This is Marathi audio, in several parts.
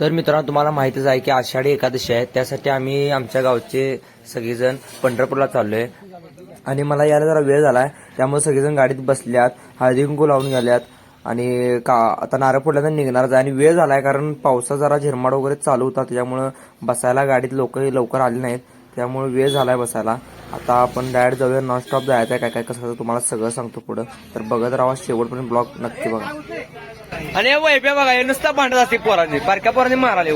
तर मित्रांनो तुम्हाला माहितीच आहे की आषाढी एकादशी आहे. त्यासाठी आम्ही आमच्या गावचे सगळेजण पंढरपूरला चाललोय. आणि मला यायला जरा वेळ झालाय. त्यामुळे सगळेजण गाडीत बसल्यात हळदी कुंकू लावून गेल्यात. आणि का आता नारळ तर निघणारच आहे. आणि वेळ झालाय कारण पावसा जरा झिरमाड वगैरे चालू होता. त्याच्यामुळं बसायला गाडीत लोक लवकर आले नाहीत. त्यामुळे वेळ झालाय बसायला. आता आपण डायरेक्ट जाऊया नॉनस्टॉप जायचं आहे काय काय कसं तुम्हाला सगळं सांगतो पुढं. तर बघत राहा शेवटपर्यंत ब्लॉग नक्की बघा. आणि वैभ्या बघा हे नुसता भांडत असते पोरांनी. बारक्या पोरांनी माराले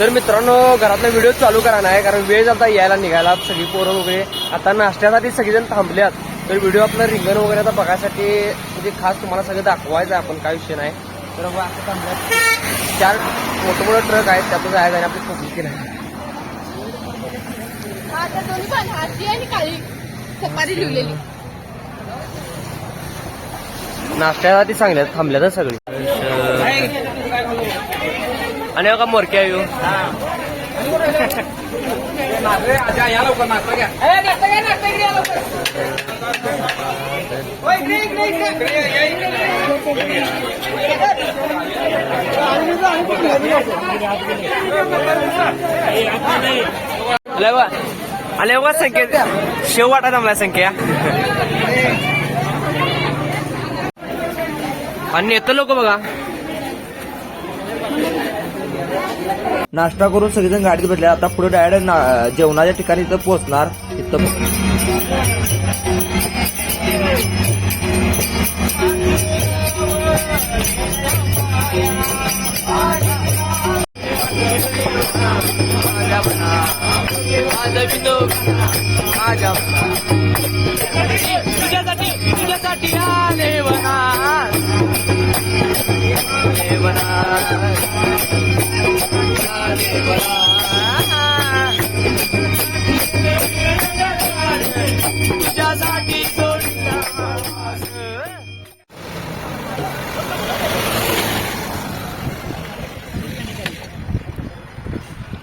तर मित्रांनो घरातला व्हिडिओ चालू करा नाही कारण वेळ जाता यायला निघायला सगळी पोरं वगैरे. आता नाश्त्यासाठी सगळेजण थांबल्यात तर व्हिडिओ आपला रिंगण वगैरे आता बघायसाठी म्हणजे खास तुम्हाला सगळं दाखवायचं आहे आपण काय विषय नाही. तर बघा आता थांबल्यात चार मोठे मोठे ट्रक आहेत त्यातून जायचं आणि आपली पब्लिक नाही. आता दोन्ही पण हाती आणि काळी सफारी लिहिलेली. नाश्त्यासाठी सांगल्यात थांबल्यात सगळी. आणि बघा मोरक्या येऊ. आले बघा वा संख्या शेव वाटा जमला संख्या आणि येतं लोक बघा नाश्ता करून सगळेजण गाडीत बसले. आता पुढे डायरेक्ट जेवणाच्या ठिकाणी इथं पोहोचणार. इथं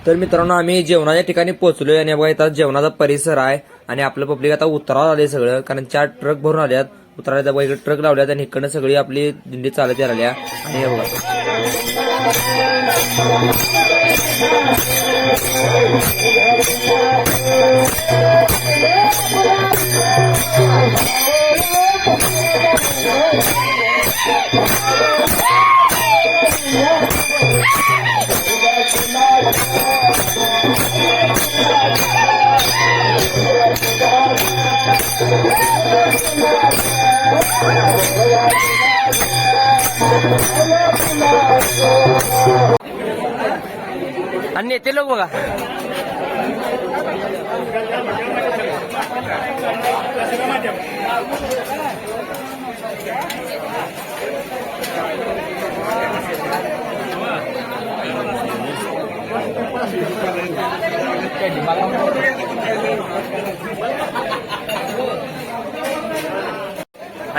तर मित्रांनो आम्ही जेवणाच्या ठिकाणी पोहोचलोय आणि बघा इथं जेवणाचा परिसर आहे आणि आपलं पब्लिक आता उतरावर आले सगळं कारण चार ट्रक भरून आल्यात. उतरायला बघा इकडे ट्रक लावल्यात आणि इकडनं सगळी आपली दिंडी चालत आल्या आणि हे बघा. आणि नेते लोक बघा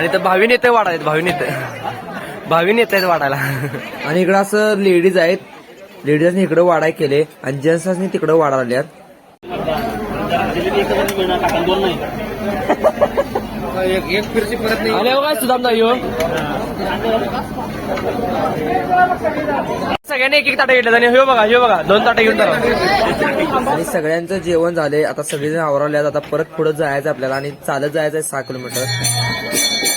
आणि तर भावी नेते वाढा आहेत भावी नेते. भावी नेते आहेत वाढायला. आणि इकडं असं लेडीज आहेत. लेडीजने इकडं वाडाय केले आणि जेंट्सनी तिकडं वाढा आल्यात अरे बघा सुदाम दाई हो. सगळ्यांनी एक एक ताटं घेतलं आणि हो बघा हो बघा दोन ताटं घेऊन जा आणि सगळ्यांचं जेवण झाले आता सगळेजण आवरल्यात आता परत पुढे जायचं आपल्याला आणि चालत जायचं आहे सहा kilometre.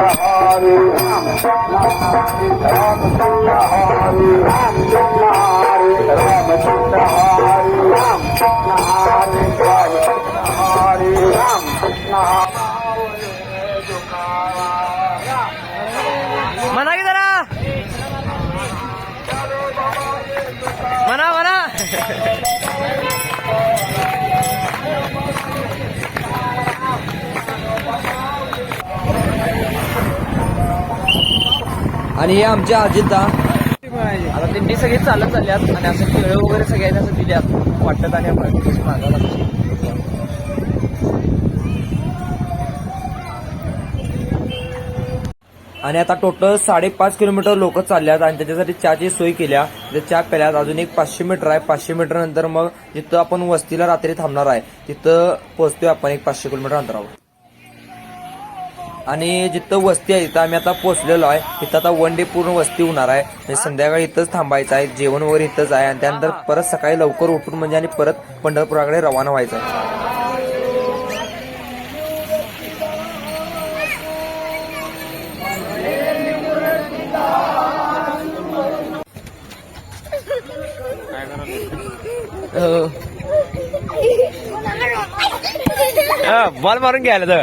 Hare Ram, Ram Ram, Ram Ram, Ram. आणि हे आमच्या अजितदा आता दिंडी सगळी चालत चालल्यात आणि असं खेळ वगैरे सगळ्यांना असं दिल्यात. वाटत आणि आपण मागायला आणि आता टोटल साडेपाच किलोमीटर लोक चालल्यात आणि त्याच्यासाठी चहाची सोय केल्या. तर चहा प्याल्यात अजून एक पाचशे मीटर आहे. पाचशे मीटर नंतर मग जिथं आपण वस्तीला रात्री थांबणार आहे तिथं पोहोचतोय आपण एक पाचशे किलोमीटर अंतरावर. आणि जिथं वस्ती आहे तिथं आम्ही आता पोहोचलेलो आहे. तिथं आता वन डे पूर्ण वस्ती होणार आहे. म्हणजे संध्याकाळी इथंच थांबायचं आहे जेवण वगैरे इथंच आहे. आणि त्यानंतर परत सकाळी लवकर उठून म्हणजे आणि परत पंढरपुराकडे रवाना व्हायचं आहे. बॉल मारून घ्यायला तर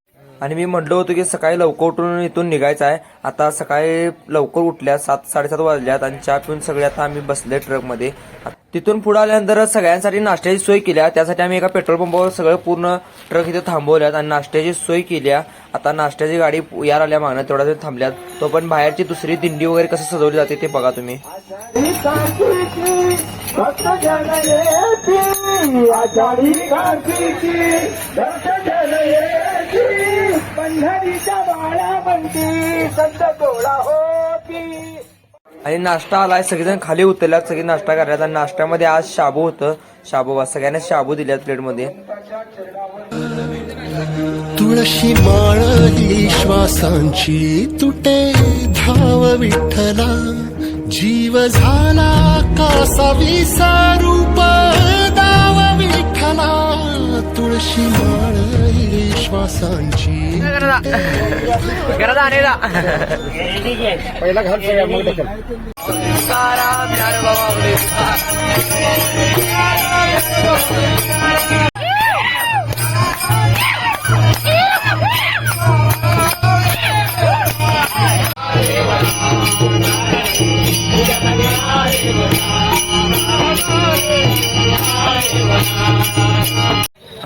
आणि मी म्हटलं होतं की सकाळी लवकर उठून इथून निघायचं आहे. आता सकाळी लवकर उठल्या सात साडेसात वाजल्यात आणि चहा पिऊन सगळे आता आम्ही बसले ट्रकमध्ये. तिथून पुढे आल्यानंतर सगळ्यांसाठी नाश्त्याची सोय केल्या. त्यासाठी आम्ही एका पेट्रोल पंपावर सगळं पूर्ण ट्रक इथे थांबवल्यात आणि नाश्त्याची सोय केल्या. आता नाश्त्याची गाडी यार आल्या मागण्यात तेवढा वेळ थांबल्यात. तो पण बाहेरची दुसरी दिंडी वगैरे कसं सजवली जाते ते बघा तुम्ही. पंढरीच्या बाळा बनती संत डोळा होती. आणि नाश्ता आलाय सगळेजण खाली उतरल्यात सगळे नाश्ता करायला नाश्त्यामध्ये आज शाबू होतं. शाबू सगळ्यांना शाबू दिल्यात प्लेटमध्ये. तुळशी माळ ही श्वासांची तुटे धाव विठ्ठला. जीव झाला कासा विसारूप दाव विठ्ठला. तुळशी माळ श्वासांची. घरात आणेला पहिला घर सगळ्या मग ढकल.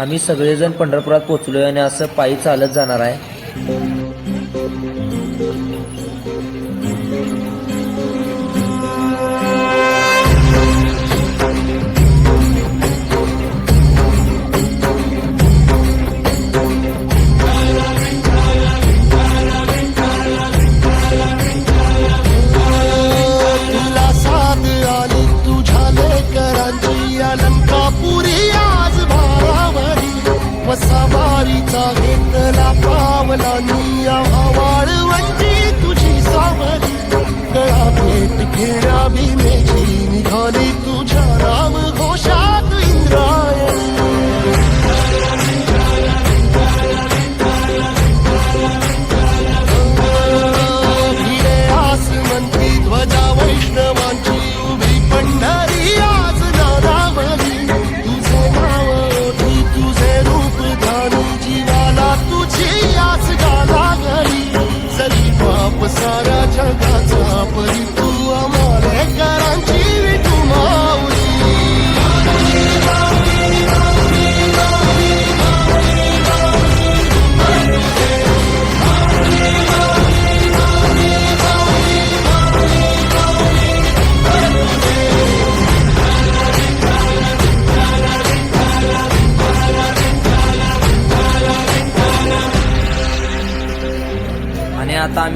आम्ही सगळेजण पंढरपुरात पोचलो आहे आणि असं पायी चालत जाणार आहे.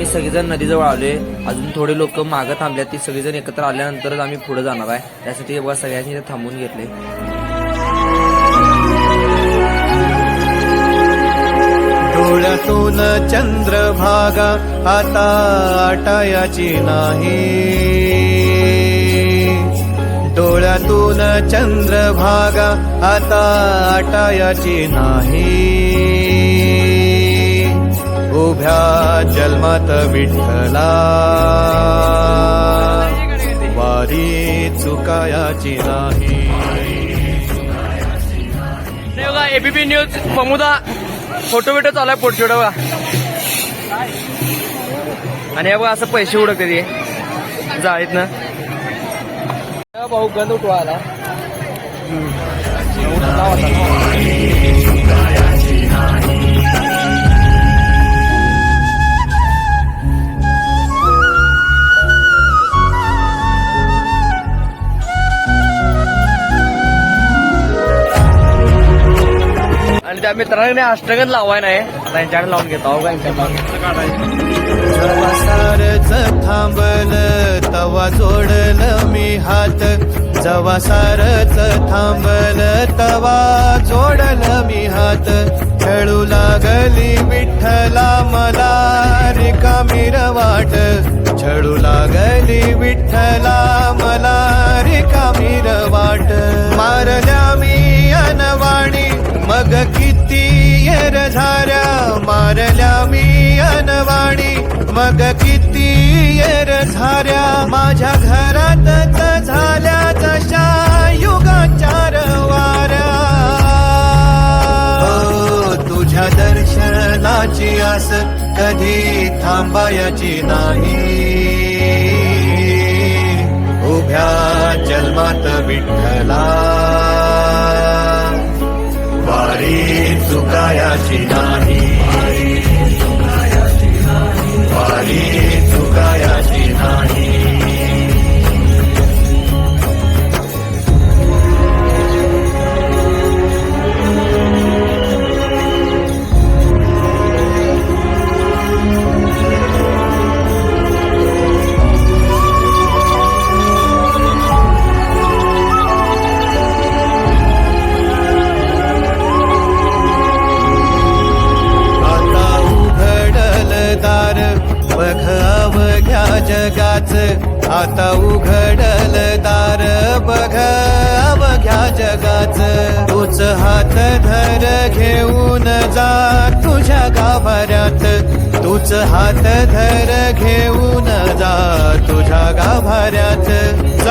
सगळेजण नदीजवळ आले अजून थोडे लोक मागं थांबले ती सगळेजण एकत्र आल्यानंतरच आम्ही पुढे जाणार आहे. त्यासाठी बघा सगळ्यांनी इथे थांबून घेतले डोळ्यातून चंद्रभागा आता आटायाची नाही. डोळ्यातून चंद्रभागा आता आटायाची नाही. उभ्या जन्मात विठ्ठला. वारी चुकायाची नाही. बघा एबीपी न्यूज ममुदा फोटो बिटो चालू आहे पोटछोड बघा आणि बघा असं पैसे उडकते ते. जाळीत ना. भाऊ गंध उठवायला आणि त्या मित्राने अष्टगंध लावाय नाही. त्यांच्याकडे लावून घेतो. अहो का थांबल तवा जोडल मी हात. जवा सारच थांबल तवा जोडल मी हात. खेळू लागली विठ्ठला मला रिकामी वाट. छळू लागली विठ्ठला मला रिकामी वाट. मारल्या मी अनवाणी मग किती येर झाऱ्या मारल्या मी अनवाणी. मग किती येर झाऱ्या माझ्या घरातच झाल्या जशा युगाचार वाऱ्या तुझ्या दर्शनाची आस कधी थांबायची नाही. उभ्या जन्मात विठ्ठला. वारी चुकायाची नाही. वारी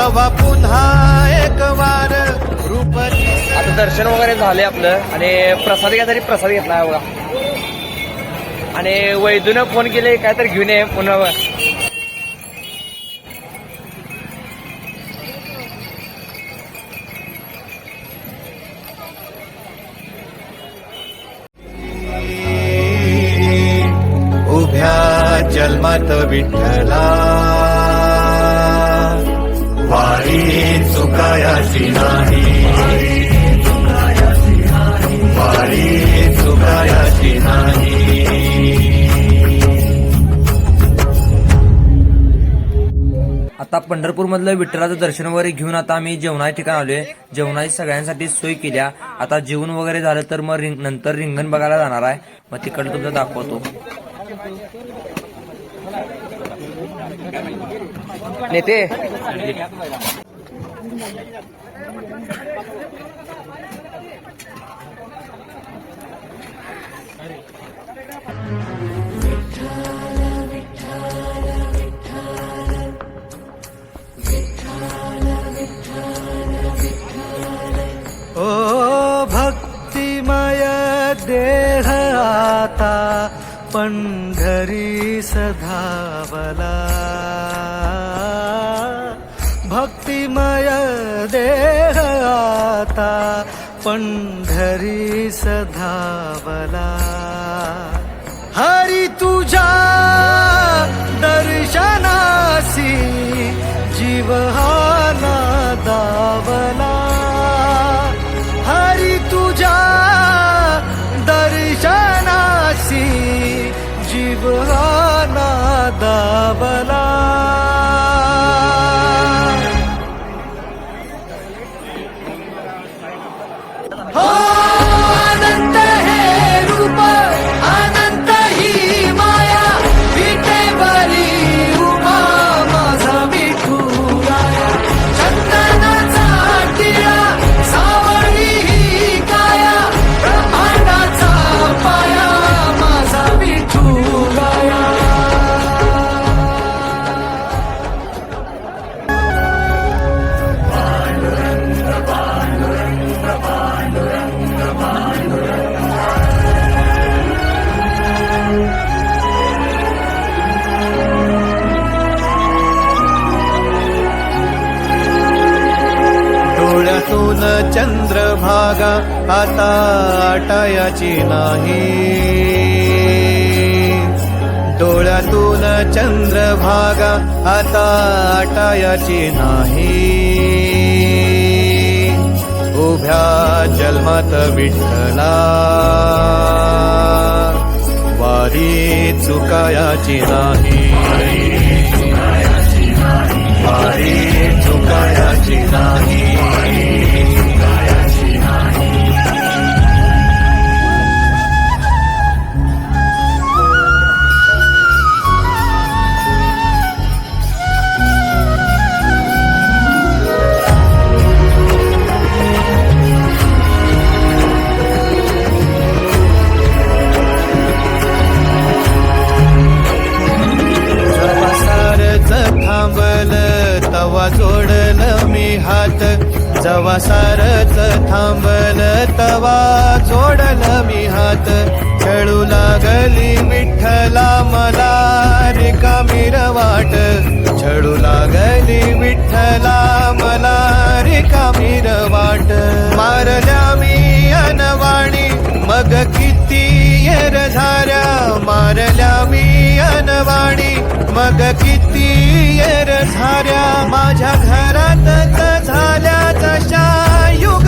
जवा पुन्हा एक वार. रूप आता दर्शन वगैरे झाले आपलं. आणि प्रसाद घ्यासाठी प्रसाद घेतला बघा. आणि वैदूनं फोन केले काय तर घेऊन ये पुन्हा. आता पंढरपूरमधलं विठ्ठलाचं दर्शन वगैरे घेऊन आता आम्ही जेवणाच्या ठिकाण आलोय. जेवणाची सगळ्यांसाठी सोय केल्या आता जेवण वगैरे झालं तर मग रिंग नंतर रिंगण बघायला जाणार आहे. मग तिकडे तुमचं दाखवतो. नेते. ओ भक्तिमय देह आता पंढरी सधावला भक्तिमय देह आता पंढरी सधावला हरी तुझ्या दर्शनासी जीव हा जीव चंद्रभागा आता आटायाची नाही? डोळ्यातून चंद्रभागा आता आटायाची नाही. उभ्या जन्मात विठ्ठला वारी चुकायाची नाही. तवा जोडल मी हात. खेळू लागली विठ्ठला मला रिकामी वाट छळू लागली विठ्ठला मला रिकामी वाट मारल्या मी अनवाणी मग किती येर झाल्या मारल्या मी अनवाणी मग किती येर झाल्या माझ्या घरात झाल्या तशा युग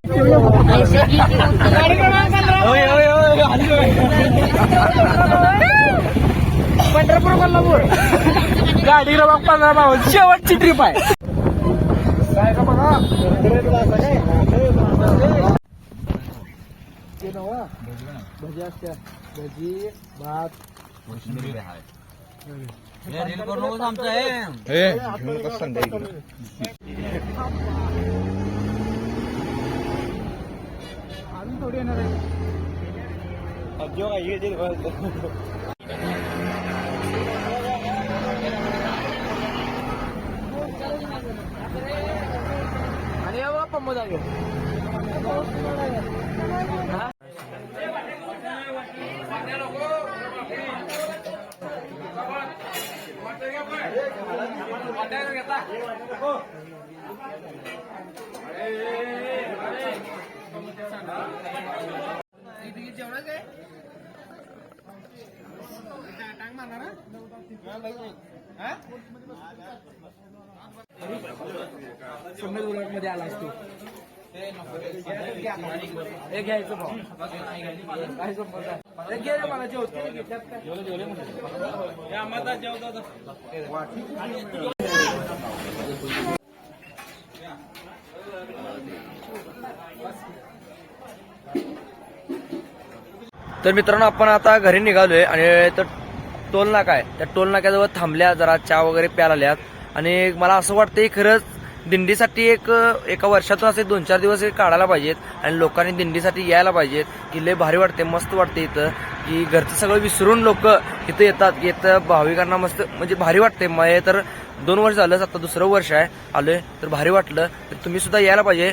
पंढरपूर कोल्हापूर गाडी क्रमांक पंधरा बावन्न शेवटची ट्रिप आहे वीडियो ना रहे अब जो है ये दिन अरे अब आप मजा गया અરે અરે मध्ये आला तू हे घ्यायचं भाऊ काय संबंध आहे? हे घे रे मला जेवते घे, त्यात काय? आम्हाला तर मित्रांनो आपण आता घरी निघालोय आणि तर टोल नाका आहे. त्या टोल नाक्याजवळ थांबल्या जरा चहा वगैरे प्यायला आल्यात आणि मला असं वाटतंय खरंच दिंडीसाठी एक एका वर्षातून असे दोन चार दिवस काढायला पाहिजेत आणि लोकांनी दिंडीसाठी यायला पाहिजेत की लय भारी वाटते मस्त वाटते इथं की घरचं सगळं विसरून लोक इथं येतात की इथं भाविकांना मस्त म्हणजे भारी वाटते मग तर दोन वर्ष झालं आता दुसरं वर्ष आहे आलोय तर भारी वाटलं तर तुम्ही सुद्धा यायला पाहिजे.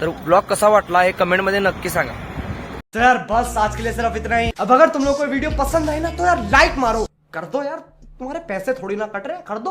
तर ब्लॉग कसा वाटला हे कमेंटमध्ये नक्की सांगा. तो यार बस आज के लिए सिर्फ़ इतना ही. अब अगर तुम लोग को वीडियो पसंद आई ना तो यार लाइक मारो. कर दो यार. तुम्हारे पैसे थोड़ी ना कट रहे कर दो.